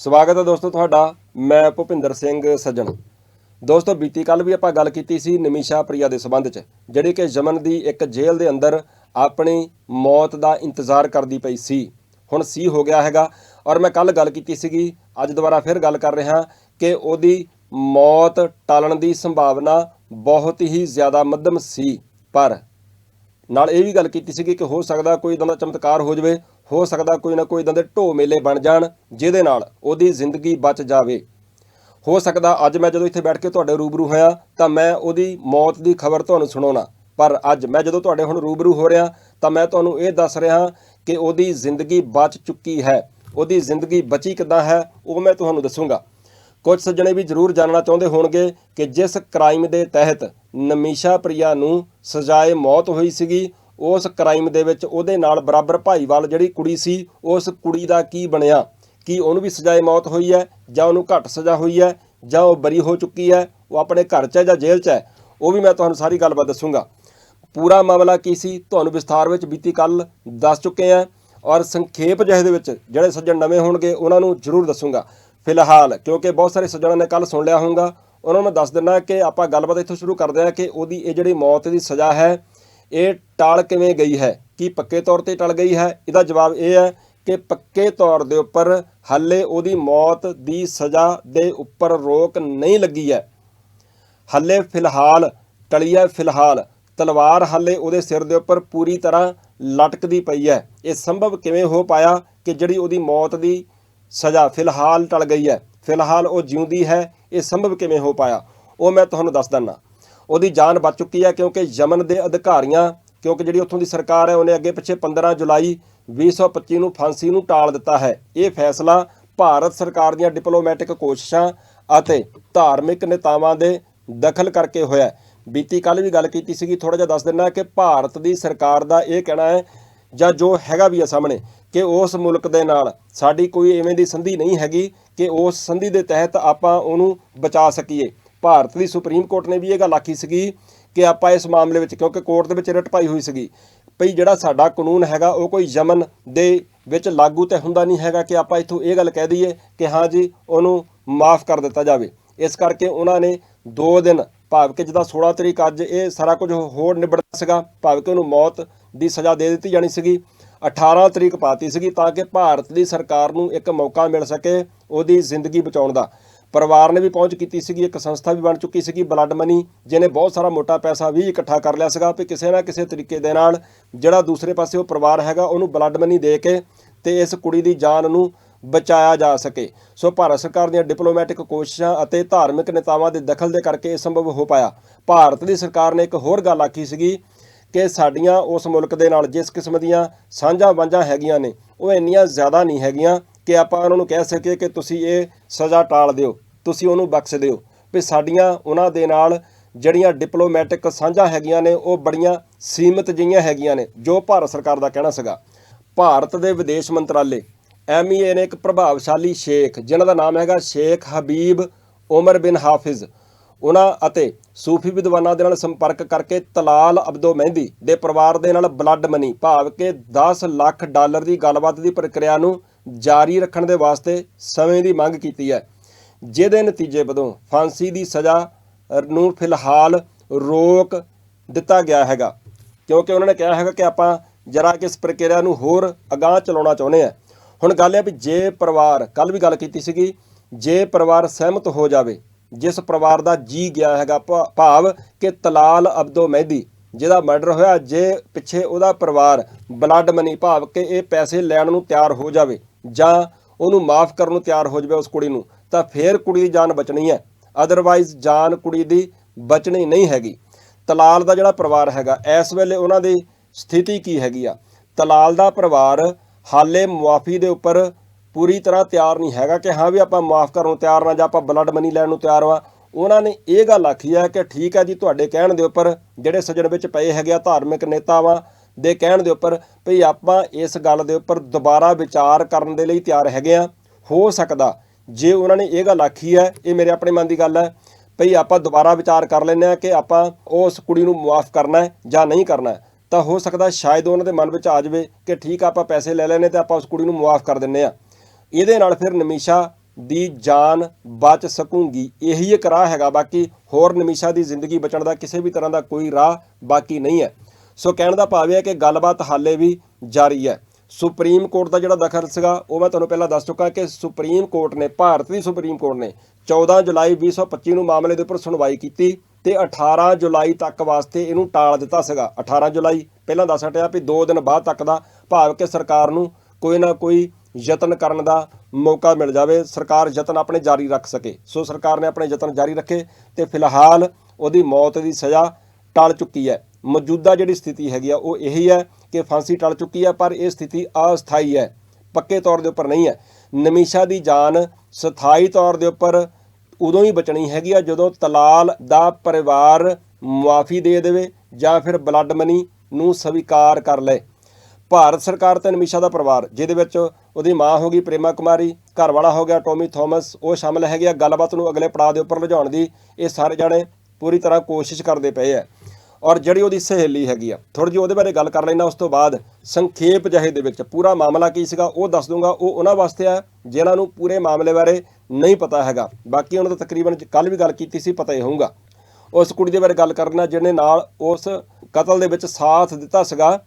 ਸਵਾਗਤ ਹੈ ਦੋਸਤੋ ਤੁਹਾਡਾ, ਮੈਂ ਭੁਪਿੰਦਰ ਸਿੰਘ ਸੱਜਣ। ਦੋਸਤੋ, ਬੀਤੀ ਕੱਲ ਵੀ ਆਪਾਂ ਗੱਲ ਕੀਤੀ ਸੀ ਨਮੀਸ਼ਾ ਪ੍ਰਿਆ ਦੇ ਸਬੰਧ 'ਚ, ਜਿਹੜੀ ਕਿ ਯਮਨ ਦੀ ਇੱਕ ਜੇਲ੍ਹ ਦੇ ਅੰਦਰ ਆਪਣੀ ਮੌਤ ਦਾ ਇੰਤਜ਼ਾਰ ਕਰਦੀ ਪਈ ਸੀ। ਹੁਣ ਸੀ ਹੋ ਗਿਆ ਹੈਗਾ ਔਰ ਮੈਂ ਕੱਲ ਗੱਲ ਕੀਤੀ ਸੀਗੀ, ਅੱਜ ਦੁਬਾਰਾ ਫਿਰ ਗੱਲ ਕਰ ਰਿਹਾ ਕਿ ਉਹਦੀ ਮੌਤ ਟਾਲਣ ਦੀ ਸੰਭਾਵਨਾ ਬਹੁਤ ਹੀ ਜ਼ਿਆਦਾ ਮੱਧਮ ਸੀ। ਪਰ ਨਾਲ ਇਹ ਵੀ ਗੱਲ ਕੀਤੀ ਸੀਗੀ ਕਿ ਹੋ ਸਕਦਾ ਕੋਈ ਇਦਾਂ ਦਾ ਚਮਤਕਾਰ ਹੋ ਜਾਵੇ ਹੋ ਸਕਦਾ ਕੋਈ ਨਾ ਕੋਈ ਇਦਾਂ ਦੇ ਢੋ ਮੇਲੇ ਬਣ ਜਾਣ, ਜਿਹਦੇ ਨਾਲ ਉਹਦੀ ਜ਼ਿੰਦਗੀ ਬਚ ਜਾਵੇ। ਹੋ ਸਕਦਾ ਅੱਜ ਮੈਂ ਜਦੋਂ ਇੱਥੇ ਬੈਠ ਕੇ ਤੁਹਾਡੇ ਰੂਬਰੂ ਹੋਇਆ, ਤਾਂ ਮੈਂ ਉਹਦੀ ਮੌਤ ਦੀ ਖਬਰ ਤੁਹਾਨੂੰ ਸੁਣਾਉਣਾ। ਪਰ ਅੱਜ ਮੈਂ ਜਦੋਂ ਤੁਹਾਡੇ ਹੁਣ ਰੂਬਰੂ ਹੋ ਰਿਹਾ, ਤਾਂ ਮੈਂ ਤੁਹਾਨੂੰ ਇਹ ਦੱਸ ਰਿਹਾ ਕਿ ਉਹਦੀ ਜ਼ਿੰਦਗੀ ਬਚ ਚੁੱਕੀ ਹੈ। ਉਹਦੀ ਜ਼ਿੰਦਗੀ ਬਚੀ ਕਿੱਦਾਂ ਹੈ, ਉਹ ਮੈਂ ਤੁਹਾਨੂੰ ਦੱਸੂਗਾ। ਕੁਝ ਸੱਜਣੇ ਵੀ ਜ਼ਰੂਰ ਜਾਣਨਾ ਚਾਹੁੰਦੇ ਹੋਣਗੇ ਕਿ ਜਿਸ ਕ੍ਰਾਈਮ ਦੇ ਤਹਿਤ ਨਮੀਸ਼ਾ ਪ੍ਰਿਆ ਨੂੰ ਸਜ਼ਾਏ ਮੌਤ ਹੋਈ ਸੀਗੀ ਉਸ ਕ੍ਰਾਈਮ ਦੇ ਵਿੱਚ ਉਹਦੇ ਨਾਲ ਬਰਾਬਰ ਭਾਈਵਾਲ ਜਿਹੜੀ ਕੁੜੀ ਸੀ, ਉਸ ਕੁੜੀ ਦਾ ਕੀ ਬਣਿਆ? ਕੀ ਉਹਨੂੰ ਵੀ ਸਜ਼ਾਏ ਮੌਤ ਹੋਈ ਹੈ? ਜਾਂ ਉਹਨੂੰ ਘੱਟ ਸਜ਼ਾ ਹੋਈ ਹੈ? ਜਾਂ ਉਹ ਬਰੀ ਹੋ ਚੁੱਕੀ ਹੈ? ਉਹ ਆਪਣੇ ਘਰ 'ਚ ਹੈ ਜਾਂ ਜੇਲ੍ਹ 'ਚ ਹੈ? ਉਹ ਵੀ ਮੈਂ ਤੁਹਾਨੂੰ ਸਾਰੀ ਗੱਲਬਾਤ ਦੱਸੂੰਗਾ। ਪੂਰਾ ਮਾਮਲਾ ਕੀ ਸੀ? ਤੁਹਾਨੂੰ ਵਿਸਥਾਰ ਵਿੱਚ ਬੀਤੀ ਕੱਲ ਦੱਸ ਚੁੱਕੇ ਆ ਔਰ ਸੰਖੇਪ ਜਿਹੇ ਦੇ ਵਿੱਚ ਜਿਹੜੇ ਸੱਜਣ ਨਵੇਂ ਹੋਣਗੇ, ਉਹਨਾਂ ਨੂੰ ਜ਼ਰੂਰ ਦੱਸੂੰਗਾ। ਫਿਲਹਾਲ, ਕਿਉਂਕਿ ਬਹੁਤ ਸਾਰੇ ਸੱਜਣਾਂ ਨੇ ਕੱਲ ਸੁਣ ਲਿਆ ਹੋਊਗਾ, ਉਹਨਾਂ ਨੂੰ ਮੈਂ ਦੱਸ ਦਿੰਦਾ ਕਿ ਆਪਾਂ ਗੱਲਬਾਤ ਇੱਥੋਂ ਸ਼ੁਰੂ ਕਰਦੇ ਹਾਂ ਕਿ ਉਹਦੀ, ਇਹ ਜਿਹੜੀ ਮੌਤ ਦੀ ਸਜ਼ਾ ਹੈ ਇਹ ਟਲ ਕਿਵੇਂ ਗਈ ਹੈ? ਕੀ ਪੱਕੇ ਤੌਰ ਤੇ ਟਲ ਗਈ ਹੈ? ਇਹਦਾ ਜਵਾਬ ਇਹ ਹੈ ਕਿ ਪੱਕੇ ਤੌਰ ਦੇ ਉੱਪਰ ਹਾਲੇ ਉਹਦੀ ਮੌਤ ਦੀ ਸਜ਼ਾ ਦੇ ਉੱਪਰ ਰੋਕ ਨਹੀਂ ਲੱਗੀ ਹੈ। ਹੱਲੇ ਫਿਲਹਾਲ ਟਲੀਆ ਫਿਲਹਾਲ ਤਲਵਾਰ ਹੱਲੇ ਉਹਦੇ ਸਿਰ ਦੇ ਉੱਪਰ ਪੂਰੀ ਤਰ੍ਹਾਂ ਲਟਕਦੀ ਪਈ ਹੈ। ਇਹ ਸੰਭਵ ਕਿਵੇਂ ਹੋ ਪਾਇਆ ਕਿ ਜਿਹੜੀ ਉਹਦੀ ਮੌਤ ਦੀ ਸਜ਼ਾ ਫਿਲਹਾਲ ਟਲ ਗਈ ਹੈ? ਫਿਲਹਾਲ ਉਹ ਜਿਉਂਦੀ ਹੈ, ਇਹ ਸੰਭਵ ਕਿਵੇਂ ਹੋ ਪਾਇਆ? ਉਹ ਮੈਂ ਤੁਹਾਨੂੰ ਦੱਸ ਦਿੰਦਾ। ਉਹਦੀ ਜਾਨ ਬਚ ਚੁੱਕੀ ਹੈ ਕਿਉਂਕਿ ਯਮਨ ਦੇ ਅਧਿਕਾਰੀਆਂ, ਕਿਉਂਕਿ ਜਿਹੜੀ ਉੱਥੋਂ ਦੀ ਸਰਕਾਰ ਹੈ ਉਹਨੇ ਅੱਗੇ ਪਿੱਛੇ 15 ਜੁਲਾਈ 2025 ਨੂੰ ਫਾਂਸੀ ਨੂੰ ਟਾਲ ਦਿੱਤਾ ਹੈ। ਇਹ ਫੈਸਲਾ ਭਾਰਤ ਸਰਕਾਰ ਦੀਆਂ ਡਿਪਲੋਮੈਟਿਕ ਕੋਸ਼ਿਸ਼ਾਂ ਅਤੇ ਧਾਰਮਿਕ ਨੇਤਾਵਾਂ ਦੇ ਦਖਲ ਕਰਕੇ ਹੋਇਆ ਬੀਤੀ ਕੱਲ ਵੀ ਗੱਲ ਕੀਤੀ ਸੀਗੀ ਥੋੜਾ ਜਿਹਾ ਦੱਸ ਦਿੰਦਾ ਕਿ ਭਾਰਤ ਦੀ ਸਰਕਾਰ ਦਾ ਇਹ ਕਹਿਣਾ ਹੈ ਜਾਂ ਜੋ ਹੈਗਾ ਵੀ ਆ ਸਾਹਮਣੇ ਕਿ ਉਸ ਮੁਲਕ ਦੇ ਨਾਲ ਸਾਡੀ ਕੋਈ ਐਵੇਂ ਦੀ ਸੰਧੀ ਨਹੀਂ ਹੈਗੀ ਕਿ ਉਸ ਸੰਧੀ ਦੇ ਤਹਿਤ ਆਪਾਂ ਉਹਨੂੰ ਬਚਾ ਸਕੀਏ। ਭਾਰਤ ਦੀ ਸੁਪਰੀਮ ਕੋਰਟ ਨੇ ਵੀ ਇਹ ਗੱਲ ਆਖੀ ਸੀਗੀ ਕਿ ਆਪਾਂ ਇਸ ਮਾਮਲੇ ਵਿੱਚ, ਕਿਉਂਕਿ ਕੋਰਟ ਦੇ ਵਿੱਚ ਰਿਟ ਪਾਈ ਹੋਈ ਸੀਗੀ, ਭਈ ਜਿਹੜਾ ਸਾਡਾ ਕਾਨੂੰਨ ਹੈਗਾ, ਉਹ ਕੋਈ ਯਮਨ ਦੇ ਵਿੱਚ ਲਾਗੂ ਤੇ ਹੁੰਦਾ ਨਹੀਂ ਹੈਗਾ ਕਿ ਆਪਾਂ ਇੱਥੋਂ ਇਹ ਗੱਲ ਕਹਿ ਦਈਏ ਕਿ ਹਾਂ ਜੀ, ਉਹਨੂੰ ਮਾਫ ਕਰ ਦਿੱਤਾ ਜਾਵੇ। ਇਸ ਕਰਕੇ ਉਹਨਾਂ ਨੇ 2 ਦਿਨ, ਭਾਵ ਕਿ ਜਿਹਦਾ 16 ਤਰੀਕ ਅੱਜ ਇਹ ਸਾਰਾ ਕੁਝ ਹੋਰ ਨਿਬੜਦਾ ਸੀਗਾ, ਭਾਵ ਕਿ ਉਹਨੂੰ ਮੌਤ ਦੀ ਸਜ਼ਾ ਦੇ ਦਿੱਤੀ ਜਾਣੀ ਸੀਗੀ। 18 ਤਰੀਕ ਪਾਤੀ ਸੀਗੀ ਤਾਂ ਕਿ ਭਾਰਤ ਦੀ ਸਰਕਾਰ ਨੂੰ ਇੱਕ ਮੌਕਾ ਮਿਲ ਸਕੇ ਉਹਦੀ ਜ਼ਿੰਦਗੀ ਬਚਾਉਣ ਦਾ। ਪਰਿਵਾਰ ਨੇ ਵੀ ਪਹੁੰਚ ਕੀਤੀ ਸੀਗੀ, ਇੱਕ ਸੰਸਥਾ ਵੀ ਬਣ ਚੁੱਕੀ ਸੀਗੀ, ਬਲੱਡ ਮਨੀ, ਜਿਹਨੇ ਬਹੁਤ ਸਾਰਾ ਮੋਟਾ ਪੈਸਾ ਵੀ ਇਕੱਠਾ ਕਰ ਲਿਆ ਸੀਗਾ, ਵੀ ਕਿਸੇ ਨਾ ਕਿਸੇ ਤਰੀਕੇ ਦੇ ਨਾਲ ਜਿਹੜਾ ਦੂਸਰੇ ਪਾਸੇ ਉਹ ਪਰਿਵਾਰ ਹੈਗਾ, ਉਹਨੂੰ ਬਲੱਡ ਮਨੀ ਦੇ ਕੇ ਤੇ ਇਸ ਕੁੜੀ ਦੀ ਜਾਨ ਨੂੰ ਬਚਾਇਆ ਜਾ ਸਕੇ। ਸੋ ਭਾਰਤ ਸਰਕਾਰ ਦੀਆਂ ਡਿਪਲੋਮੈਟਿਕ ਕੋਸ਼ਿਸ਼ਾਂ ਅਤੇ ਧਾਰਮਿਕ ਨੇਤਾਵਾਂ ਦੇ ਦਖਲ ਦੇ ਕਰਕੇ ਇਹ ਸੰਭਵ ਹੋ ਪਾਇਆ। ਭਾਰਤ ਦੀ ਸਰਕਾਰ ਨੇ ਇੱਕ ਹੋਰ ਗੱਲ ਆਖੀ ਸੀਗੀ ਕਿ ਸਾਡੀਆਂ ਉਸ ਮੁਲਕ ਦੇ ਨਾਲ ਜਿਸ ਕਿਸਮ ਦੀਆਂ ਸਾਂਝਾਂ ਵਾਂਝਾਂ ਹੈਗੀਆਂ ਨੇ, ਉਹ ਇੰਨੀਆਂ ਜ਼ਿਆਦਾ ਨਹੀਂ ਹੈਗੀਆਂ। ਕਿ ਆਪਾਂ ਉਹਨਾਂ ਨੂੰ ਕਹਿ ਸਕੀਏ ਕਿ ਤੁਸੀਂ ਇਹ ਸਜ਼ਾ ਟਾਲ ਦਿਓ, ਤੁਸੀਂ ਉਹਨੂੰ ਬਖਸ਼ ਦਿਓ। ਵੀ ਸਾਡੀਆਂ ਉਹਨਾਂ ਦੇ ਨਾਲ ਜਿਹੜੀਆਂ ਡਿਪਲੋਮੈਟਿਕ ਸਾਂਝਾਂ ਹੈਗੀਆਂ ਨੇ, ਉਹ ਬੜੀਆਂ ਸੀਮਿਤ ਜਿਹੀਆਂ ਹੈਗੀਆਂ ਨੇ, ਜੋ ਭਾਰਤ ਸਰਕਾਰ ਦਾ ਕਹਿਣਾ ਸੀਗਾ। ਭਾਰਤ ਦੇ ਵਿਦੇਸ਼ ਮੰਤਰਾਲੇ, ਐਮਈਏ ਨੇ ਇੱਕ ਪ੍ਰਭਾਵਸ਼ਾਲੀ ਸ਼ੇਖ, ਜਿਨ੍ਹਾਂ ਦਾ ਨਾਮ ਹੈਗਾ ਸ਼ੇਖ ਹਬੀਬ ਉਮਰ ਬਿਨ ਹਾਫਿਜ਼, ਉਹਨਾਂ ਅਤੇ ਸੂਫੀ ਵਿਦਵਾਨਾਂ ਦੇ ਨਾਲ ਸੰਪਰਕ ਕਰਕੇ ਤਲਾਲ ਅਬਦੋ ਮਹਿੰਦੀ ਦੇ ਪਰਿਵਾਰ ਦੇ ਨਾਲ ਬਲੱਡ ਮਨੀ ਭਾਵ ਕਿ 10 ਲੱਖ ਡਾਲਰ ਦੀ ਗੱਲਬਾਤ ਦੀ ਪ੍ਰਕਿਰਿਆ ਨੂੰ ਜਾਰੀ ਰੱਖਣ ਦੇ ਵਾਸਤੇ ਸਮੇਂ ਦੀ ਮੰਗ ਕੀਤੀ ਹੈ। ਜਿਹਦੇ ਨਤੀਜੇ ਵਜੋਂ ਫਾਂਸੀ ਦੀ ਸਜ਼ਾ ਨੂੰ ਫਿਲਹਾਲ ਰੋਕ ਦਿੱਤਾ ਗਿਆ ਹੈਗਾ। ਕਿਉਂਕਿ ਉਹਨਾਂ ਨੇ ਕਿਹਾ ਹੈਗਾ ਕਿ ਆਪਾਂ ਜਰਾ ਕਿਸ ਪ੍ਰਕਿਰਿਆ ਨੂੰ ਹੋਰ ਅਗਾਂਹ ਚਲਾਉਣਾ ਚਾਹੁੰਦੇ ਆ ਹੁਣ ਗੱਲ ਇਹ ਵੀ ਜੇ ਪਰਿਵਾਰ ਕੱਲ ਵੀ ਗੱਲ ਕੀਤੀ ਸੀਗੀ, ਜੇ ਪਰਿਵਾਰ ਸਹਿਮਤ ਹੋ ਜਾਵੇ, ਜਿਸ ਪਰਿਵਾਰ ਦਾ ਜੀ ਗਿਆ ਹੈਗਾ ਭਾ- ਭਾਵ ਕਿ ਤਲਾਲ ਅਬਦੋ ਮਹਿਦੀ, ਜਿਹਦਾ ਮਰਡਰ ਹੋਇਆ, ਜੇ ਪਿੱਛੇ ਉਹਦਾ ਪਰਿਵਾਰ, ਬਲੱਡ ਮਨੀ ਭਾਵ ਕਿ ਇਹ ਪੈਸੇ ਲੈਣ ਨੂੰ ਤਿਆਰ ਹੋ ਜਾਵੇ ਜਾਂ ਉਹਨੂੰ ਮਾਫ ਕਰਨ ਨੂੰ ਤਿਆਰ ਹੋ ਜਾਵੇ ਉਸ ਕੁੜੀ ਨੂੰ, ਤਾਂ ਫੇਰ ਕੁੜੀ ਦੀ ਜਾਨ ਬਚਣੀ ਹੈ। ਅਦਰਵਾਈਜ਼ ਜਾਨ ਕੁੜੀ ਦੀ ਬਚਣੀ ਨਹੀਂ ਹੈਗੀ। ਤਲਾਲ ਦਾ ਜਿਹੜਾ ਪਰਿਵਾਰ ਹੈਗਾ, ਇਸ ਵੇਲੇ ਉਹਨਾਂ ਦੀ ਸਥਿਤੀ ਕੀ ਹੈਗੀ ਆ? ਤਲਾਲ ਦਾ ਪਰਿਵਾਰ ਹਾਲੇ ਮੁਆਫੀ ਦੇ ਉੱਪਰ ਪੂਰੀ ਤਰ੍ਹਾਂ ਤਿਆਰ ਨਹੀਂ ਹੈਗਾ ਕਿ ਹਾਂ ਵੀ ਆਪਾਂ ਮਾਫ ਕਰਨ ਨੂੰ ਤਿਆਰ ਨਾ ਜਾਂ ਆਪਾਂ ਬਲੱਡ ਮਨੀ ਲੈਣ ਨੂੰ ਤਿਆਰ ਹਾਂ ਉਹਨਾਂ ਨੇ ਇਹ ਗੱਲ ਆਖੀ ਹੈ ਕਿ ਠੀਕ ਹੈ ਜੀ, ਤੁਹਾਡੇ ਕਹਿਣ ਦੇ ਉੱਪਰ ਜਿਹੜੇ ਸੱਜਣ ਵਿੱਚ ਪਏ ਹੈਗੇ ਆ ਧਾਰਮਿਕ ਨੇਤਾਵਾਂ ਦੇ ਕਹਿਣ ਦੇ ਉੱਪਰ ਭਈ ਆਪਾਂ ਇਸ ਗੱਲ ਦੇ ਉੱਪਰ ਦੁਬਾਰਾ ਵਿਚਾਰ ਕਰਨ ਦੇ ਲਈ ਤਿਆਰ ਹੈਗੇ ਆ। ਹੋ ਸਕਦਾ, ਜੇ ਉਹਨਾਂ ਨੇ ਇਹ ਗੱਲ ਆਖੀ ਹੈ, ਇਹ ਮੇਰੇ ਆਪਣੇ ਮਨ ਦੀ ਗੱਲ ਹੈ, ਭਈ ਆਪਾਂ ਦੁਬਾਰਾ ਵਿਚਾਰ ਕਰ ਲੈਂਦੇ ਆ ਕਿ ਆਪਾਂ ਉਸ ਕੁੜੀ ਨੂੰ ਮੁਆਫ ਕਰਨਾ ਹੈ ਜਾਂ ਨਹੀਂ ਕਰਨਾ ਹੈ, ਤਾਂ ਹੋ ਸਕਦਾ ਸ਼ਾਇਦ ਉਹਨਾਂ ਦੇ ਮਨ ਵਿੱਚ ਆ ਜਾਵੇ ਕਿ ਠੀਕ ਆ, ਆਪਾਂ ਪੈਸੇ ਲੈ ਲੈਣੇ ਤੇ ਆਪਾਂ ਉਸ ਕੁੜੀ ਨੂੰ ਮੁਆਫ ਕਰ ਦਿੰਨੇ ਆ। ਇਹਦੇ ਨਾਲ ਫਿਰ ਨਮੀਸ਼ਾ ਦੀ ਜਾਨ ਬਚ ਸਕੂਗੀ। ਇਹੀ ਇੱਕ ਰਾਹ ਹੈਗਾ, ਬਾਕੀ ਹੋਰ ਨਮੀਸ਼ਾ ਦੀ ਜ਼ਿੰਦਗੀ ਬਚਣ ਦਾ ਕਿਸੇ ਵੀ ਤਰ੍ਹਾਂ ਦਾ ਕੋਈ ਰਾਹ ਬਾਕੀ ਨਹੀਂ ਹੈ। ਸੋ ਕਹਿਣ ਦਾ ਭਾਵ ਇਹ ਹੈ ਕਿ ਗੱਲਬਾਤ ਹਾਲੇ ਵੀ ਜਾਰੀ ਹੈ। ਸੁਪਰੀਮ ਕੋਰਟ ਦਾ ਜਿਹੜਾ ਦਖਲ ਸੀਗਾ, ਉਹ ਮੈਂ ਤੁਹਾਨੂੰ ਪਹਿਲਾਂ ਦੱਸ ਚੁੱਕਾ ਕਿ ਸੁਪਰੀਮ ਕੋਰਟ ਨੇ, ਭਾਰਤ ਦੀ ਸੁਪਰੀਮ ਕੋਰਟ ਨੇ 14 ਜੁਲਾਈ 2025 ਨੂੰ ਮਾਮਲੇ ਦੇ ਉੱਪਰ ਸੁਣਵਾਈ ਕੀਤੀ ਤੇ 18 ਜੁਲਾਈ ਤੱਕ ਵਾਸਤੇ ਇਹਨੂੰ ਟਾਲ ਦਿੱਤਾ ਸੀਗਾ। 18 ਜੁਲਾਈ, ਪਹਿਲਾਂ ਦੱਸ ਹਟਿਆ ਵੀ 2 ਦਿਨ ਬਾਅਦ ਤੱਕ ਦਾ ਭਾਵ ਕਿ ਸਰਕਾਰ ਨੂੰ ਕੋਈ ਨਾ ਕੋਈ ਯਤਨ ਕਰਨ ਦਾ ਮੌਕਾ ਮਿਲ ਜਾਵੇ, ਸਰਕਾਰ ਯਤਨ ਆਪਣੇ ਜਾਰੀ ਰੱਖ ਸਕੇ। ਸੋ ਸਰਕਾਰ ਨੇ ਆਪਣੇ ਯਤਨ ਜਾਰੀ ਰੱਖੇ ਤੇ ਫਿਲਹਾਲ ਉਹਦੀ ਮੌਤ ਦੀ ਸਜ਼ਾ ਟਾਲ ਚੁੱਕੀ ਹੈ। ਮੌਜੂਦਾ ਜਿਹੜੀ ਸਥਿਤੀ ਹੈਗੀ ਆ, ਉਹ ਇਹੀ ਹੈ ਕਿ ਫਾਂਸੀ ਟਲ ਚੁੱਕੀ ਹੈ ਪਰ ਇਹ ਸਥਿਤੀ ਅਸਥਾਈ ਹੈ, ਪੱਕੇ ਤੌਰ ਦੇ ਉੱਪਰ ਨਹੀਂ ਹੈ। ਨਮੀਸ਼ਾ ਦੀ ਜਾਨ ਸਥਾਈ ਤੌਰ ਦੇ ਉੱਪਰ ਉਦੋਂ ਹੀ ਬਚਣੀ ਹੈਗੀ ਆ, ਜਦੋਂ ਤਲਾਲ ਦਾ ਪਰਿਵਾਰ ਮੁਆਫੀ ਦੇ ਦੇਵੇ ਜਾਂ ਫਿਰ ਬਲੱਡ ਮਨੀ ਨੂੰ ਸਵੀਕਾਰ ਕਰ ਲਏ ਭਾਰਤ ਸਰਕਾਰ ਤੇ ਨਮੀਸ਼ਾ ਦਾ ਪਰਿਵਾਰ, ਜਿਹਦੇ ਵਿੱਚ ਉਹਦੀ ਮਾਂ ਹੋ ਗਈ ਪ੍ਰੇਮਾ ਕੁਮਾਰੀ ਘਰ ਵਾਲਾ ਹੋ ਗਿਆ ਟੋਮੀ ਥੋਮਸ, ਉਹ ਸ਼ਾਮਲ ਹੈਗੇ ਆ। ਗੱਲਬਾਤ ਨੂੰ ਅਗਲੇ ਪੜਾਅ ਦੇ ਉੱਪਰ ਲਿਜਾਉਣ ਦੀ ਇਹ ਸਾਰੇ ਜਾਣੇ ਪੂਰੀ ਤਰ੍ਹਾਂ ਕੋਸ਼ਿਸ਼ ਕਰਦੇ ਪਏ ਆ। ਔਰ ਜਿਹੜੀ ਉਹਦੀ ਸਹੇਲੀ ਹੈਗੀ ਆ। ਥੋੜੀ ਜਿਹੀ ਉਹਦੇ ਬਾਰੇ ਗੱਲ ਕਰ ਲੈਣਾ ਉਸ ਤੋਂ ਬਾਅਦ ਸੰਖੇਪ ਜਿਹੇ ਦੇ ਵਿੱਚ ਪੂਰਾ ਮਾਮਲਾ ਕੀ ਸੀਗਾ, ਉਹ ਦੱਸ ਦੂੰਗਾ। ਉਹ ਉਹਨਾਂ ਵਾਸਤੇ ਆ, ਜਿਨ੍ਹਾਂ ਨੂੰ ਪੂਰੇ ਮਾਮਲੇ ਬਾਰੇ ਨਹੀਂ ਪਤਾ ਹੈਗਾ। ਬਾਕੀ ਉਹਨਾਂ ਦਾ ਤਕਰੀਬਨ ਕੱਲ ਵੀ ਗੱਲ ਕੀਤੀ ਸੀ, ਪਤਾ ਹੀ ਹੋਊਗਾ। ਉਸ ਕੁੜੀ ਦੇ ਬਾਰੇ ਗੱਲ ਕਰਨਾ, ਜਿਹਨੇ ਨਾਲ ਉਸ ਕਤਲ ਦੇ ਵਿੱਚ ਸਾਥ ਦਿੱਤਾ ਸੀਗਾ,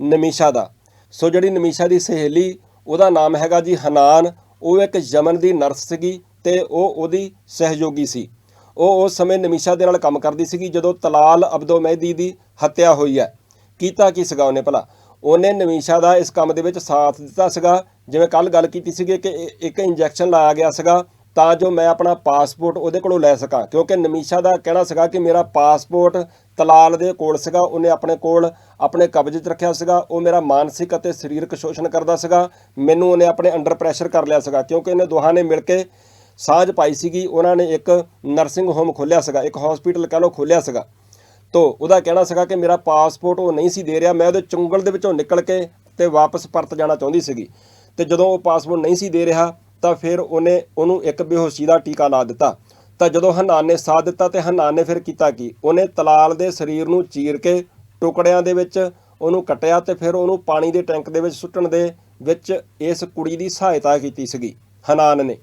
ਨਮੀਸ਼ਾ ਦਾ। ਸੋ ਜਿਹੜੀ ਨਮੀਸ਼ਾ ਦੀ ਸਹੇਲੀ, ਉਹਦਾ ਨਾਮ ਹੈਗਾ ਜੀ ਹਨਾਨ। ਉਹ ਇੱਕ ਯਮਨ ਦੀ ਨਰਸ ਸੀਗੀ ਤੇ ਉਹ ਉਹਦੀ ਸਹਿਯੋਗੀ ਸੀ। ਉਹ ਉਸ ਸਮੇਂ ਨਮੀਸ਼ਾ ਦੇ ਨਾਲ ਕੰਮ ਕਰਦੀ ਸੀਗੀ ਜਦੋਂ ਤਲਾਲ ਅਬਦੋ ਮਹਿਦੀ ਦੀ ਹੱਤਿਆ ਹੋਈ ਹੈ। ਕੀਤਾ ਕੀ ਸੀਗਾ ਉਹਨੇ ਭਲਾ? ਉਹਨੇ ਨਮੀਸ਼ਾ ਦਾ ਇਸ ਕੰਮ ਦੇ ਵਿੱਚ ਸਾਥ ਦਿੱਤਾ ਸੀਗਾ। ਜਿਵੇਂ ਕੱਲ ਗੱਲ ਕੀਤੀ ਸੀਗੀ ਕਿ ਇੱਕ ਇੰਜੈਕਸ਼ਨ ਲਾਇਆ ਗਿਆ ਸੀਗਾ, ਤਾਂ ਜੋ ਮੈਂ ਆਪਣਾ ਪਾਸਪੋਰਟ ਉਹਦੇ ਕੋਲੋਂ ਲੈ ਸਕਾਂ। ਕਿਉਂਕਿ ਨਮੀਸ਼ਾ ਦਾ ਕਹਿਣਾ ਸੀਗਾ ਕਿ ਮੇਰਾ ਪਾਸਪੋਰਟ ਤਲਾਲ ਦੇ ਕੋਲ ਸੀਗਾ, ਉਹਨੇ ਆਪਣੇ ਕੋਲ ਆਪਣੇ ਕਬਜ਼ੇ 'ਚ ਰੱਖਿਆ ਸੀਗਾ, ਉਹ ਮੇਰਾ ਮਾਨਸਿਕ ਅਤੇ ਸਰੀਰਕ ਸ਼ੋਸ਼ਣ ਕਰਦਾ ਸੀਗਾ, ਮੈਨੂੰ ਉਹਨੇ ਆਪਣੇ ਅੰਡਰ ਪ੍ਰੈਸ਼ਰ ਕਰ ਲਿਆ ਸੀਗਾ। ਕਿਉਂਕਿ ਇਹਨੇ ਦੋਹਾਂ ਨੇ ਮਿਲ ਕੇ ਸਾਂਝ ਪਾਈ ਸੀਗੀ, ਉਹਨਾਂ ਨੇ ਇੱਕ ਨਰਸਿੰਗ ਹੋਮ ਖੋਲ੍ਹਿਆ ਸੀਗਾ, ਇੱਕ ਹਸਪੀਟਲ ਕਹ ਲਓ ਖੋਲ੍ਹਿਆ ਸੀਗਾ। ਤੋ ਉਹਦਾ ਕਹਿਣਾ ਸੀਗਾ ਕਿ ਮੇਰਾ ਪਾਸਪੋਰਟ ਉਹ ਨਹੀਂ ਸੀ ਦੇ ਰਿਹਾ, ਮੈਂ ਉਹਦੇ ਚੁੰਗਲ ਦੇ ਵਿੱਚੋਂ ਨਿਕਲ ਕੇ ਤੇ ਵਾਪਸ ਪਰਤ ਜਾਣਾ ਚਾਹੁੰਦੀ ਸੀਗੀ। ਤੇ ਜਦੋਂ ਉਹ ਪਾਸਪੋਰਟ ਨਹੀਂ ਸੀ ਦੇ ਰਿਹਾ, ਤਾਂ ਫਿਰ ਉਹਨੇ ਉਹਨੂੰ ਇੱਕ ਬੇਹੋਸ਼ੀ ਦਾ ਟੀਕਾ ਲਾ ਦਿੱਤਾ। ਤਾਂ ਜਦੋਂ ਹਨਾਨ ਨੇ ਸਾਥ ਦਿੱਤਾ ਤੇ ਹਨਾਨ ਨੇ ਫਿਰ ਕੀਤਾ ਕੀ? ਉਹਨੇ ਤਲਾਲ ਦੇ ਸਰੀਰ ਨੂੰ ਚੀਰ ਕੇ ਟੁਕੜਿਆਂ ਦੇ ਵਿੱਚ ਉਹਨੂੰ ਕੱਟਿਆ ਤੇ ਫਿਰ ਉਹਨੂੰ ਪਾਣੀ ਦੇ ਟੈਂਕ ਦੇ ਵਿੱਚ ਸੁੱਟਣ ਦੇ ਵਿੱਚ ਇਸ ਕੁੜੀ ਦੀ ਸਹਾਇਤਾ ਕੀਤੀ ਸੀਗੀ, ਹਨਾਨ ਨੇ।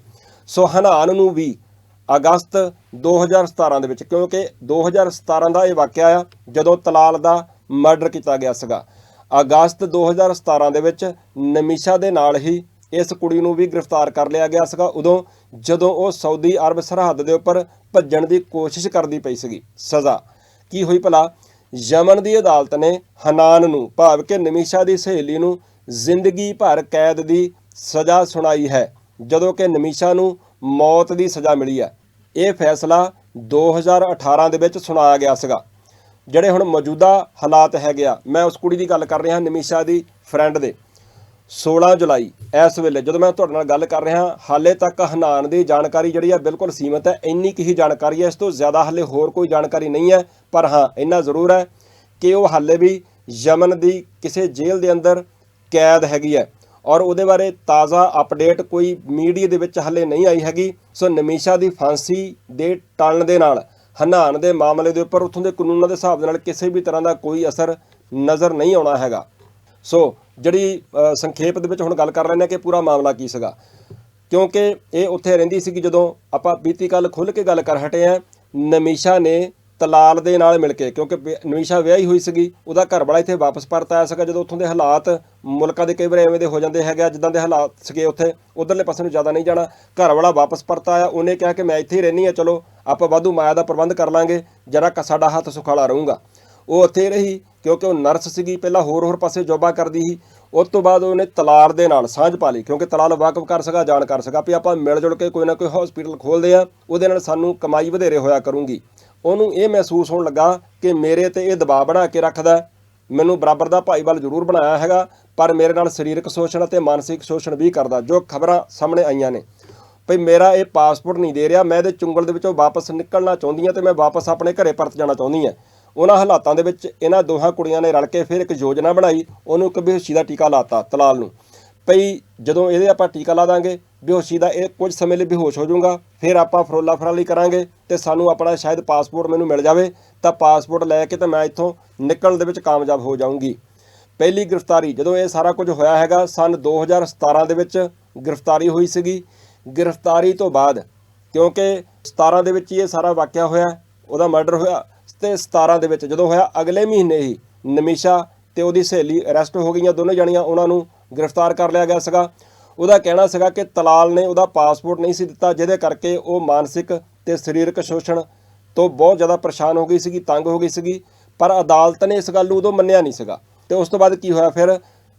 ਸੋ ਹਨਾਨ ਨੂੰ ਵੀ ਅਗਸਤ 2017 ਦੇ ਵਿੱਚ, ਕਿਉਂਕਿ 2017 ਦਾ ਇਹ ਵਾਕਿਆ ਆ, ਜਦੋਂ ਤਲਾਲ ਦਾ ਮਰਡਰ ਕੀਤਾ ਗਿਆ ਸੀਗਾ। ਅਗਸਤ 2017 ਦੇ ਵਿੱਚ ਨਮੀਸ਼ਾ ਦੇ ਨਾਲ ਹੀ ਇਸ ਕੁੜੀ ਨੂੰ ਵੀ ਗ੍ਰਿਫਤਾਰ ਕਰ ਲਿਆ ਗਿਆ ਸੀਗਾ। ਉਦੋਂ ਜਦੋਂ ਉਹ ਸਾਊਦੀ ਅਰਬ ਸਰਹੱਦ ਦੇ ਉੱਪਰ ਭੱਜਣ ਦੀ ਕੋਸ਼ਿਸ਼ ਕਰਦੀ ਪਈ ਸੀਗੀ, ਸਜ਼ਾ। ਕੀ ਹੋਈ ਭਲਾ? ਯਮਨ ਦੀ ਅਦਾਲਤ ਨੇ ਹਨਾਨ ਨੂੰ, ਭਾਵ ਕਿ ਨਮੀਸ਼ਾ ਦੀ ਸਹੇਲੀ ਨੂੰ ਜ਼ਿੰਦਗੀ ਭਰ ਕੈਦ ਦੀ ਸਜ਼ਾ ਸੁਣਾਈ ਹੈ। ਜਦੋਂ ਕਿ ਨਮੀਸ਼ਾ ਨੂੰ ਮੌਤ ਦੀ ਸਜ਼ਾ ਮਿਲੀ ਹੈ। ਇਹ ਫੈਸਲਾ 2018 ਦੇ ਵਿੱਚ ਸੁਣਾਇਆ ਗਿਆ ਸੀਗਾ। ਜਿਹੜੇ ਹੁਣ ਮੌਜੂਦਾ ਹਾਲਾਤ ਹੈਗੇ ਆ, ਮੈਂ ਉਸ ਕੁੜੀ ਦੀ ਗੱਲ ਕਰ ਰਿਹਾ, ਨਮੀਸ਼ਾ ਦੀ ਫਰੈਂਡ ਦੇ। 16 ਜੁਲਾਈ, ਇਸ ਵੇਲੇ ਜਦੋਂ ਮੈਂ ਤੁਹਾਡੇ ਨਾਲ ਗੱਲ ਕਰ ਰਿਹਾ, ਹਾਲੇ ਤੱਕ ਹਨਾਨ ਦੀ ਜਾਣਕਾਰੀ ਜਿਹੜੀ ਆ ਬਿਲਕੁਲ ਸੀਮਤ ਹੈ। ਇੰਨੀ ਕੀ ਹੀ ਜਾਣਕਾਰੀ ਹੈ, ਇਸ ਤੋਂ ਜ਼ਿਆਦਾ ਹਾਲੇ ਹੋਰ ਕੋਈ ਜਾਣਕਾਰੀ ਨਹੀਂ ਹੈ। ਪਰ ਹਾਂ, ਇੰਨਾ ਜ਼ਰੂਰ ਹੈ ਕਿ ਉਹ ਹਾਲੇ ਵੀ ਯਮਨ ਦੀ ਕਿਸੇ ਜੇਲ੍ਹ ਦੇ ਅੰਦਰ ਕੈਦ ਹੈਗੀ ਹੈ। ਔਰ ਉਹਦੇ ਬਾਰੇ ਤਾਜ਼ਾ ਅਪਡੇਟ ਕੋਈ ਮੀਡੀਆ ਦੇ ਵਿੱਚ ਹਲੇ ਨਹੀਂ ਆਈ ਹੈਗੀ। ਸੋ ਨਮੀਸ਼ਾ ਦੀ ਫਾਂਸੀ ਦੇ ਟਲਣ ਦੇ ਨਾਲ, ਹਨਾਨ ਦੇ ਮਾਮਲੇ ਦੇ ਉੱਪਰ ਉੱਥੋਂ ਦੇ ਕਾਨੂੰਨਾਂ ਦੇ ਹਿਸਾਬ ਦੇ ਨਾਲ ਕਿਸੇ ਵੀ ਤਰ੍ਹਾਂ ਦਾ ਕੋਈ ਅਸਰ ਨਜ਼ਰ ਨਹੀਂ ਆਉਣਾ ਹੈਗਾ। ਸੋ ਜਿਹੜੀ ਸੰਖੇਪ ਦੇ ਵਿੱਚ ਹੁਣ ਗੱਲ ਕਰ ਲੈਂਦੇ ਹਾਂ ਕਿ ਪੂਰਾ ਮਾਮਲਾ ਕੀ ਸੀਗਾ। ਕਿਉਂਕਿ ਇਹ ਉੱਥੇ ਰਹਿੰਦੀ ਸੀਗੀ ਜਦੋਂ ਆਪਾਂ ਬੀਤੀ ਕੱਲ ਖੁੱਲ ਕੇ ਗੱਲ ਕਰ ਹਟੇ ਆ ਨਮੀਸ਼ਾ ਨੇ ਤਲਾਲ ਦੇ ਨਾਲ ਮਿਲ ਕੇ, ਕਿਉਂਕਿ ਵਿ- ਨਮੀਸ਼ਾ ਵਿਆਹੀ ਹੋਈ ਸੀਗੀ, ਉਹਦਾ ਘਰ ਵਾਲਾ ਇੱਥੇ ਵਾਪਸ ਪਰਤ ਆਇਆ ਸੀਗਾ, ਜਦੋਂ ਉੱਥੋਂ ਦੇ ਹਾਲਾਤ ਮੁਲਕਾਂ ਦੇ ਕਈ ਵਾਰ ਐਵੇਂ ਦੇ ਹੋ ਜਾਂਦੇ ਹੈਗੇ ਆ, ਜਿੱਦਾਂ ਦੇ ਹਾਲਾਤ ਸੀਗੇ ਉੱਥੇ, ਉਧਰਲੇ ਪਾਸੇ ਨੂੰ ਜ਼ਿਆਦਾ ਨਹੀਂ ਜਾਣਾ। ਘਰ ਵਾਲਾ ਵਾਪਸ ਪਰਤ ਆਇਆ, ਉਹਨੇ ਕਿਹਾ ਕਿ ਮੈਂ ਇੱਥੇ ਹੀ ਰਹਿਣੀ ਆ ਚਲੋ, ਆਪਾਂ ਵਾਧੂ ਮਾਇਆ ਦਾ ਪ੍ਰਬੰਧ ਕਰ ਲਾਂਗੇ, ਜਰਾ ਕ ਸਾਡਾ ਹੱਥ ਸੁਖਾਲਾ ਰਹੂੰਗਾ। ਉਹ ਉੱਥੇ ਰਹੀ, ਕਿਉਂਕਿ ਉਹ ਨਰਸ ਸੀਗੀ, ਪਹਿਲਾਂ ਹੋਰ ਹੋਰ ਪਾਸੇ ਜੋਬਾਂ ਕਰਦੀ ਸੀ, ਉਸ ਤੋਂ ਬਾਅਦ ਉਹਨੇ ਤਲਾਲ ਦੇ ਨਾਲ ਸਾਂਝ ਪਾ ਲਈ, ਕਿਉਂਕਿ ਤਲਾਲ ਵਾਕਫ ਕਰ ਸਕਾ ਜਾਣ ਕਰ ਸਕਾ ਵੀ ਆਪਾਂ ਮਿਲ ਜੁਲ ਕੇ ਕੋਈ ਨਾ ਕੋਈ ਹਸਪੀਟਲ ਖੋਲਦੇ ਆ ਉਹਦੇ ਨਾਲ ਸਾਨੂੰ ਕਮਾਈ ਵਧੇਰੇ ਹੋਇਆ ਕਰੂੰਗੀ। ਉਹਨੂੰ ਇਹ ਮਹਿਸੂਸ ਹੋਣ ਲੱਗਾ ਕਿ ਮੇਰੇ ਤੇ ਇਹ ਦਬਾਅ ਬਣਾ ਕੇ ਰੱਖਦਾ ਮੈਨੂੰ ਬਰਾਬਰ ਦਾ ਭਾਈਵਾਲ ਜ਼ਰੂਰ ਬਣਾਇਆ ਹੈਗਾ, ਪਰ ਮੇਰੇ ਨਾਲ ਸਰੀਰਕ ਸ਼ੋਸ਼ਣ ਅਤੇ ਮਾਨਸਿਕ ਸ਼ੋਸ਼ਣ ਵੀ ਕਰਦਾ, ਜੋ ਖਬਰਾਂ ਸਾਹਮਣੇ ਆਈਆਂ ਨੇ। ਭਈ ਮੇਰਾ ਇਹ ਪਾਸਪੋਰਟ ਨਹੀਂ ਦੇ ਰਿਹਾ, ਮੈਂ ਇਹਦੇ ਚੁੰਗਲ ਦੇ ਵਿੱਚੋਂ ਵਾਪਸ ਨਿਕਲਣਾ ਚਾਹੁੰਦੀ ਹਾਂ ਤੇ ਮੈਂ ਵਾਪਸ ਆਪਣੇ ਘਰੇ ਪਰਤ ਜਾਣਾ ਚਾਹੁੰਦੀ ਹਾਂ। ਉਹਨਾਂ ਹਾਲਾਤਾਂ ਦੇ ਵਿੱਚ ਇਹਨਾਂ ਦੋਹਾਂ ਕੁੜੀਆਂ ਨੇ ਰਲ ਕੇ ਫਿਰ ਇੱਕ ਯੋਜਨਾ ਬਣਾਈ, ਉਹਨੂੰ ਇੱਕ ਬੇਹੋਸ਼ੀ ਦਾ ਟੀਕਾ ਲਾਤਾ ਤਲਾਲ ਨੂੰ। ਭਈ ਜਦੋਂ ਇਹਦੇ ਆਪਾਂ ਟੀਕਾ ਲਾ ਦਾਂਗੇ ਬੇਹੋਸ਼ੀ ਦਾ ਇਹ ਕੁਝ ਸਮੇਂ ਲਈ ਬੇਹੋਸ਼ ਹੋ ਜਾਊਗਾ। ਫਿਰ ਆਪਾਂ ਫਰੋਲਾ ਫਰਾਲੀ ਕਰਾਂਗੇ ਤੇ ਸਾਨੂੰ ਆਪਣਾ ਸ਼ਾਇਦ ਪਾਸਪੋਰਟ ਮੈਨੂੰ ਮਿਲ ਜਾਵੇ। ਤਾਂ ਪਾਸਪੋਰਟ ਲੈ ਕੇ ਤਾਂ ਮੈਂ ਇੱਥੋਂ ਨਿਕਲਣ ਦੇ ਵਿੱਚ ਕਾਮਯਾਬ ਹੋ ਜਾਊਂਗੀ। ਪਹਿਲੀ ਗ੍ਰਿਫਤਾਰੀ, ਜਦੋਂ ਇਹ ਸਾਰਾ ਕੁਝ ਹੋਇਆ ਹੈਗਾ, ਸਨ 2017 ਦੇ ਵਿੱਚ ਗ੍ਰਿਫਤਾਰੀ ਹੋਈ ਸੀਗੀ। ਗ੍ਰਿਫਤਾਰੀ ਤੋਂ ਬਾਅਦ, ਕਿਉਂਕਿ 17 ਦੇ ਵਿੱਚ ਹੀ ਇਹ ਸਾਰਾ ਵਾਕਿਆ ਹੋਇਆ, ਉਹਦਾ ਮਰਡਰ ਹੋਇਆ ਤੇ 17 ਦੇ ਵਿੱਚ ਜਦੋਂ ਹੋਇਆ, ਅਗਲੇ ਮਹੀਨੇ ਹੀ ਨਮੀਸ਼ਾ ਤੇ ਉਹਦੀ ਸਹੇਲੀ ਅਰੈਸਟ ਹੋ ਗਈਆਂ। ਦੋਨੋਂ ਜਣੀਆਂ ਉਹਨਾਂ ਨੂੰ ਗ੍ਰਿਫਤਾਰ ਕਰ ਲਿਆ ਗਿਆ ਸੀਗਾ। ਉਹਦਾ ਕਹਿਣਾ ਸੀਗਾ ਕਿ ਤਲਾਲ ਨੇ ਉਹਦਾ ਪਾਸਪੋਰਟ ਨਹੀਂ ਸੀ ਦਿੱਤਾ, ਜਿਹਦੇ ਕਰਕੇ ਉਹ ਮਾਨਸਿਕ ਤੇ ਸਰੀਰਕ ਸ਼ੋਸ਼ਣ ਤੋਂ ਬਹੁਤ ਜ਼ਿਆਦਾ ਪਰੇਸ਼ਾਨ ਹੋ ਗਈ ਸੀਗੀ, ਤੰਗ ਹੋ ਗਈ ਸੀਗੀ, ਪਰ ਅਦਾਲਤ ਨੇ ਇਸ ਗੱਲ ਨੂੰ ਉਦੋਂ ਮੰਨਿਆ ਨਹੀਂ ਸੀਗਾ। ਤੇ ਉਸ ਤੋਂ ਬਾਅਦ ਕੀ ਹੋਇਆ ਫਿਰ?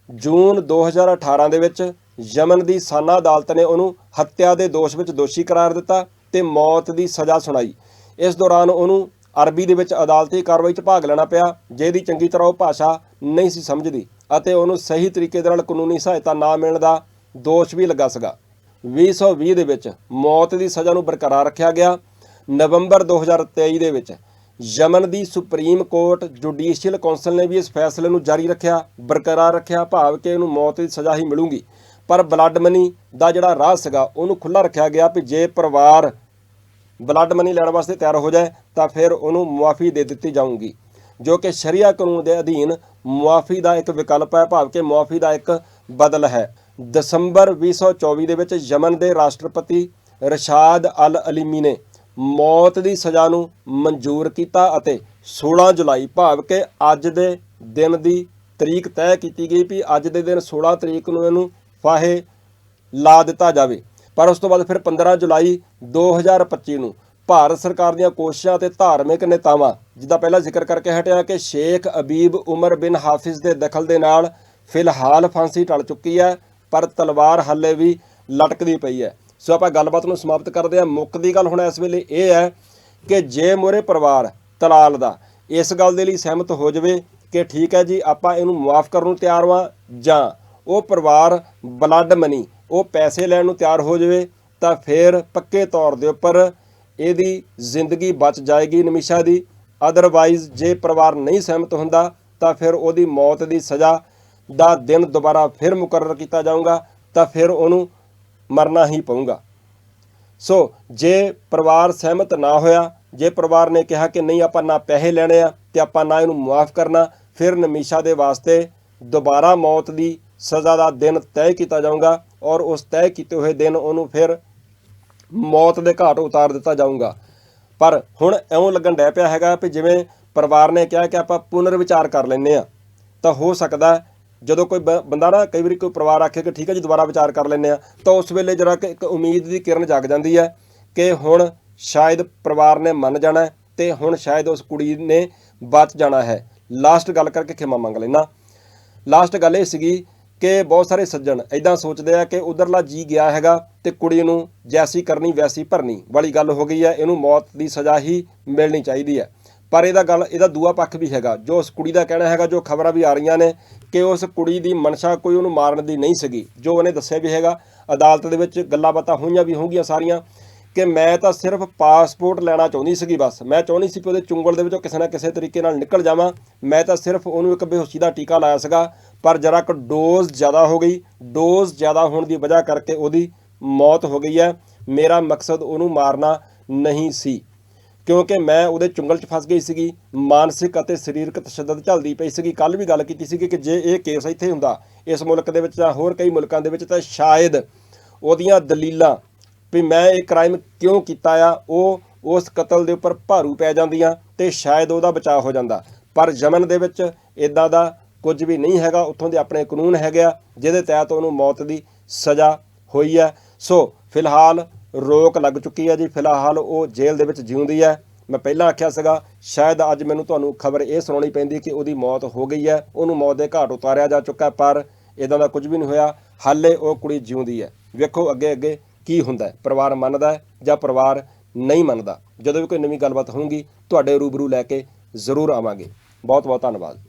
ਜੂਨ 2018 ਦੇ ਵਿੱਚ ਯਮਨ ਦੀ ਸਾਨਾ ਅਦਾਲਤ ਨੇ ਉਹਨੂੰ ਹੱਤਿਆ ਦੇ ਦੋਸ਼ ਵਿੱਚ ਦੋਸ਼ੀ ਕਰਾਰ ਦਿੱਤਾ ਤੇ ਮੌਤ ਦੀ ਸਜ਼ਾ ਸੁਣਾਈ। ਇਸ ਦੌਰਾਨ ਉਹਨੂੰ ਅਰਬੀ ਦੇ ਵਿੱਚ ਅਦਾਲਤੀ ਕਾਰਵਾਈ 'ਚ ਭਾਗ ਲੈਣਾ ਪਿਆ, ਜਿਹਦੀ ਚੰਗੀ ਤਰ੍ਹਾਂ ਉਹ ਭਾਸ਼ਾ ਨਹੀਂ ਸੀ ਸਮਝਦੀ ਅਤੇ ਉਹਨੂੰ ਸਹੀ ਤਰੀਕੇ ਦੇ ਨਾਲ ਕਾਨੂੰਨੀ ਸਹਾਇਤਾ ਨਾ ਮਿਲਣ ਦਾ ਦੋਸ਼ ਵੀ ਲੱਗਾ ਸੀਗਾ। 2020 ਦੇ ਵਿੱਚ ਮੌਤ ਦੀ ਸਜ਼ਾ ਨੂੰ ਬਰਕਰਾਰ ਰੱਖਿਆ ਗਿਆ। ਨਵੰਬਰ 2023 ਦੇ ਵਿੱਚ ਯਮਨ ਦੀ ਸੁਪਰੀਮ ਕੋਰਟ ਜੁਡੀਸ਼ੀਅਲ ਕੌਂਸਲ ਨੇ ਵੀ ਇਸ ਫੈਸਲੇ ਨੂੰ ਜਾਰੀ ਰੱਖਿਆ, ਬਰਕਰਾਰ ਰੱਖਿਆ, ਭਾਵ ਕਿ ਇਹਨੂੰ ਮੌਤ ਦੀ ਸਜ਼ਾ ਹੀ ਮਿਲੂਗੀ। ਪਰ ਬਲੱਡ ਮਨੀ ਦਾ ਜਿਹੜਾ ਰਾਹ ਸੀਗਾ, ਉਹਨੂੰ ਖੁੱਲਾ ਰੱਖਿਆ ਗਿਆ ਵੀ ਜੇ ਪਰਿਵਾਰ ਬਲੱਡ ਮਨੀ ਲੈਣ ਵਾਸਤੇ ਤਿਆਰ ਹੋ ਜਾਏ, ਤਾਂ ਫਿਰ ਉਹਨੂੰ ਮੁਆਫੀ ਦੇ ਦਿੱਤੀ ਜਾਊਗੀ, ਜੋ ਕਿ ਸ਼ਰੀਆ ਕਾਨੂੰਨ ਦੇ ਅਧੀਨ ਮੁਆਫੀ ਦਾ ਇੱਕ ਵਿਕਲਪ ਹੈ, ਭਾਵ ਕਿ ਮੁਆਫੀ ਦਾ ਇੱਕ ਬਦਲ ਹੈ। ਦਸੰਬਰ 2024 ਦੇ ਵਿੱਚ ਯਮਨ ਦੇ ਰਾਸ਼ਟਰਪਤੀ ਰਸ਼ਾਦ ਅਲ ਅਲੀਮੀ ਨੇ ਮੌਤ ਦੀ ਸਜ਼ਾ ਨੂੰ ਮਨਜ਼ੂਰ ਕੀਤਾ ਅਤੇ 16 ਜੁਲਾਈ ਭਾਵ ਕਿ ਅੱਜ ਦੇ ਦਿਨ ਦੀ ਤਰੀਕ ਤੈਅ ਕੀਤੀ ਗਈ ਵੀ ਅੱਜ ਦੇ ਦਿਨ 16 ਤਰੀਕ ਨੂੰ ਇਹਨੂੰ ਫਾਹੇ ਲਾ ਦਿੱਤਾ ਜਾਵੇ। ਪਰ ਉਸ ਤੋਂ ਬਾਅਦ ਫਿਰ 15 ਜੁਲਾਈ 2025 ਨੂੰ ਭਾਰਤ ਸਰਕਾਰ ਦੀਆਂ ਕੋਸ਼ਿਸ਼ਾਂ ਤੇ ਧਾਰਮਿਕ ਨੇਤਾਵਾਂ, ਜਿੱਦਾਂ ਪਹਿਲਾਂ ਜ਼ਿਕਰ ਕਰਕੇ ਹਟਿਆ ਕਿ ਸ਼ੇਖ ਅਬੀਬ ਉਮਰ ਬਿਨ ਹਾਫਿਜ਼ ਦੇ ਦਖਲ ਦੇ ਨਾਲ ਫਿਲਹਾਲ ਫਾਂਸੀ ਟਲ ਚੁੱਕੀ ਹੈ ਪਰ ਤਲਵਾਰ ਹੱਲੇ ਵੀ ਲਟਕਦੀ ਪਈ ਹੈ। ਸੋ ਆਪਾਂ ਗੱਲਬਾਤ ਨੂੰ ਸਮਾਪਤ ਕਰਦੇ ਹਾਂ। ਮੁੱਖ ਦੀ ਗੱਲ ਹੁਣ ਇਸ ਵੇਲੇ ਇਹ ਹੈ ਕਿ ਜੇ ਮੋਰੇ ਪਰਿਵਾਰ ਤਲਾਲ ਦਾ ਇਸ ਗੱਲ ਦੇ ਲਈ ਸਹਿਮਤ ਹੋ ਜਾਵੇ ਕਿ ਠੀਕ ਹੈ ਜੀ, ਆਪਾਂ ਇਹਨੂੰ ਮਾਫ ਕਰਨ ਨੂੰ ਤਿਆਰ ਵਾਂ ਜਾਂ ਉਹ ਪਰਿਵਾਰ ਬਲੱਡ ਮਨੀ ਉਹ ਪੈਸੇ ਲੈਣ ਨੂੰ ਤਿਆਰ ਹੋ ਜਾਵੇ, ਤਾਂ ਫਿਰ ਪੱਕੇ ਤੌਰ ਦੇ ਉੱਪਰ ਇਹਦੀ ਜ਼ਿੰਦਗੀ ਬਚ ਜਾਏਗੀ ਨਮਿਸ਼ਾ ਦੀ। ਅਦਰਵਾਈਜ਼ ਜੇ ਪਰਿਵਾਰ ਨਹੀਂ ਸਹਿਮਤ ਹੁੰਦਾ, ਤਾਂ ਫਿਰ ਉਹਦੀ ਮੌਤ ਦੀ ਸਜ਼ਾ ਦਾ ਦਿਨ ਦੁਬਾਰਾ ਫਿਰ ਮੁਕਰਰ ਕੀਤਾ ਜਾਊਗਾ, ਤਾਂ ਫਿਰ ਉਹਨੂੰ ਮਰਨਾ ਹੀ ਪਊਗਾ। ਸੋ ਜੇ ਪਰਿਵਾਰ ਸਹਿਮਤ ਨਾ ਹੋਇਆ, ਜੇ ਪਰਿਵਾਰ ਨੇ ਕਿਹਾ ਕਿ ਨਹੀਂ, ਆਪਾਂ ਨਾ ਪੈਸੇ ਲੈਣੇ ਆ ਤੇ ਆਪਾਂ ਨਾ ਇਹਨੂੰ ਮਾਫ਼ ਕਰਨਾ, ਫਿਰ ਨਮੀਸ਼ਾ ਦੇ ਵਾਸਤੇ ਦੁਬਾਰਾ ਮੌਤ ਦੀ ਸਜ਼ਾ ਦਾ ਦਿਨ ਤੈਅ ਕੀਤਾ ਜਾਊਗਾ ਔਰ ਉਸ ਤੈਅ ਕੀਤੇ ਹੋਏ ਦਿਨ ਉਹਨੂੰ ਫਿਰ ਮੌਤ ਦੇ ਘਾਟ ਉਤਾਰ ਦਿੱਤਾ ਜਾਊਗਾ। ਪਰ ਹੁਣ ਐਉਂ ਲੱਗਣ ਡੈ ਪਿਆ ਹੈਗਾ ਕਿ ਜਿਵੇਂ ਪਰਿਵਾਰ ਨੇ ਕਿਹਾ ਕਿ ਆਪਾਂ ਪੁਨਰ ਵਿਚਾਰ ਕਰ ਲੈਨੇ ਆ ਤਾਂ ਹੋ ਸਕਦਾ ਜਦੋਂ ਕੋਈ ਬ- ਬੰਦਾ ਨਾ ਕਈ ਵਾਰੀ ਕੋਈ ਪਰਿਵਾਰ ਆਖੇ ਕਿ ਠੀਕ ਹੈ ਜੀ ਦੁਬਾਰਾ ਵਿਚਾਰ ਕਰ ਲੈਂਦੇ ਆ ਤਾਂ ਉਸ ਵੇਲੇ ਜਰਾ ਕਿ ਇੱਕ ਉਮੀਦ ਦੀ ਕਿਰਨ ਜਾਗ ਜਾਂਦੀ ਹੈ ਕਿ ਹੁਣ ਸ਼ਾਇਦ ਪਰਿਵਾਰ ਨੇ ਮੰਨ ਜਾਣਾ ਹੈ ਤੇ ਹੁਣ ਸ਼ਾਇਦ ਉਸ ਕੁੜੀ ਨੇ ਬਚ ਜਾਣਾ ਹੈ। ਲਾਸਟ ਗੱਲ ਕਰਕੇ ਖਿਮਾ ਮੰਗ ਲੈਣਾ ਲਾਸਟ ਗੱਲ ਇਹ ਸੀਗੀ ਕਿ ਬਹੁਤ ਸਾਰੇ ਸੱਜਣ ਐਦਾਂ ਸੋਚਦੇ ਆ ਕਿ ਉਧਰਲਾ ਜੀ ਗਿਆ ਹੈਗਾ ਤੇ ਕੁੜੀ ਨੂੰ ਜੈਸੀ ਕਰਨੀ ਵੈਸੀ ਭਰਨੀ ਵਾਲੀ ਗੱਲ ਹੋ ਗਈ ਹੈ, ਇਹਨੂੰ ਮੌਤ ਦੀ ਸਜ਼ਾ ਹੀ ਮਿਲਣੀ ਚਾਹੀਦੀ ਹੈ। ਪਰ ਇਹਦਾ ਗੱਲ, ਇਹਦਾ ਦੂਆ ਪੱਖ ਵੀ ਹੈਗਾ। ਜੋ ਉਸ ਕੁੜੀ ਦਾ ਕਹਿਣਾ ਹੈਗਾ, ਜੋ ਖਬਰਾਂ ਵੀ ਆ ਰਹੀਆਂ ਨੇ ਕਿ ਉਸ ਕੁੜੀ ਦੀ ਮਨਸ਼ਾ ਕੋਈ ਉਹਨੂੰ ਮਾਰਨ ਦੀ ਨਹੀਂ ਸੀਗੀ। ਜੋ ਉਹਨੇ ਦੱਸਿਆ ਵੀ ਹੈਗਾ, ਅਦਾਲਤ ਦੇ ਵਿੱਚ ਗੱਲਾਂ ਬਾਤਾਂ ਹੋਈਆਂ ਵੀ ਹੋਣਗੀਆਂ ਸਾਰੀਆਂ ਕਿ ਮੈਂ ਤਾਂ ਸਿਰਫ ਪਾਸਪੋਰਟ ਲੈਣਾ ਚਾਹੁੰਦੀ ਸੀਗੀ ਬਸ। ਮੈਂ ਚਾਹੁੰਦੀ ਸੀ ਕਿ ਉਹਦੇ ਚੁੰਗਲ ਦੇ ਵਿੱਚੋਂ ਕਿਸੇ ਨਾ ਕਿਸੇ ਤਰੀਕੇ ਨਾਲ ਨਿਕਲ ਜਾਵਾਂ। ਮੈਂ ਤਾਂ ਸਿਰਫ ਉਹਨੂੰ ਇੱਕ ਬੇਹੋਸ਼ੀ ਦਾ ਟੀਕਾ ਲਾਇਆ ਸੀਗਾ, ਪਰ ਜਰਾ ਕੁ ਡੋਜ਼ ਜ਼ਿਆਦਾ ਹੋ ਗਈ। ਡੋਜ਼ ਜ਼ਿਆਦਾ ਹੋਣ ਦੀ ਵਜ੍ਹਾ ਕਰਕੇ ਉਹਦੀ ਮੌਤ ਹੋ ਗਈ ਹੈ। ਮੇਰਾ ਮਕਸਦ ਉਹਨੂੰ ਮਾਰਨਾ ਨਹੀਂ ਸੀ। ਕਿਉਂਕਿ ਮੈਂ ਉਹਦੇ ਚੁੰਗਲ 'ਚ ਫਸ ਗਈ ਸੀਗੀ, ਮਾਨਸਿਕ ਅਤੇ ਸਰੀਰਕ ਤਸ਼ੱਦਦ ਝੱਲਦੀ ਪਈ ਸੀਗੀ। ਕੱਲ ਵੀ ਗੱਲ ਕੀਤੀ ਸੀਗੀ ਕਿ ਜੇ ਇਹ ਕੇਸ ਇੱਥੇ ਹੁੰਦਾ, ਇਸ ਮੁਲਕ ਦੇ ਵਿੱਚ ਜਾਂ ਹੋਰ ਕਈ ਮੁਲਕਾਂ ਦੇ ਵਿੱਚ, ਤਾਂ ਸ਼ਾਇਦ ਉਹਦੀਆਂ ਦਲੀਲਾਂ ਵੀ ਮੈਂ ਇਹ ਕ੍ਰਾਈਮ ਕਿਉਂ ਕੀਤਾ ਆ, ਉਹ ਉਸ ਕਤਲ ਦੇ ਉੱਪਰ ਭਾਰੂ ਪੈ ਜਾਂਦੀਆਂ ਤੇ ਸ਼ਾਇਦ ਉਹਦਾ ਬਚਾਅ ਹੋ ਜਾਂਦਾ। ਪਰ ਯਮਨ ਦੇ ਵਿੱਚ ਇਦਾਂ ਦਾ ਕੁਝ ਵੀ ਨਹੀਂ ਹੈਗਾ, ਉੱਥੋਂ ਦੇ ਆਪਣੇ ਕਾਨੂੰਨ ਹੈਗੇ ਆ, ਜਿਹਦੇ ਤਹਿਤ ਉਹਨੂੰ ਮੌਤ ਦੀ ਸਜ਼ਾ ਹੋਈ ਹੈ। ਸੋ, ਫਿਲਹਾਲ ਰੋਕ ਲੱਗ ਚੁੱਕੀ ਹੈ ਜੀ। ਫਿਲਹਾਲ ਉਹ ਜੇਲ੍ਹ ਦੇ ਵਿੱਚ ਜਿਉਂਦੀ ਹੈ। ਮੈਂ ਪਹਿਲਾਂ ਆਖਿਆ ਸੀਗਾ, ਸ਼ਾਇਦ ਅੱਜ ਮੈਨੂੰ ਤੁਹਾਨੂੰ ਖਬਰ ਇਹ ਸੁਣਾਉਣੀ ਪੈਂਦੀ ਕਿ ਉਹਦੀ ਮੌਤ ਹੋ ਗਈ ਹੈ। ਉਹਨੂੰ ਮੌਤ ਦੇ ਘਾਟ ਉਤਾਰਿਆ ਜਾ ਚੁੱਕਾ ਪਰ ਇਦਾਂ ਦਾ ਕੁਝ ਵੀ ਨਹੀਂ ਹੋਇਆ। ਹਾਲੇ ਉਹ ਕੁੜੀ ਜਿਉਂਦੀ ਹੈ। ਵੇਖੋ ਅੱਗੇ ਅੱਗੇ ਕੀ ਹੁੰਦਾ ਪਰਿਵਾਰ ਮੰਨਦਾ ਜਾਂ ਪਰਿਵਾਰ ਨਹੀਂ ਮੰਨਦਾ। ਜਦੋਂ ਵੀ ਕੋਈ ਨਵੀਂ ਗੱਲਬਾਤ ਹੋਊਗੀ, ਤੁਹਾਡੇ ਰੂਬਰੂ ਲੈ ਕੇ ਜ਼ਰੂਰ ਆਵਾਂਗੇ। ਬਹੁਤ ਬਹੁਤ ਧੰਨਵਾਦ।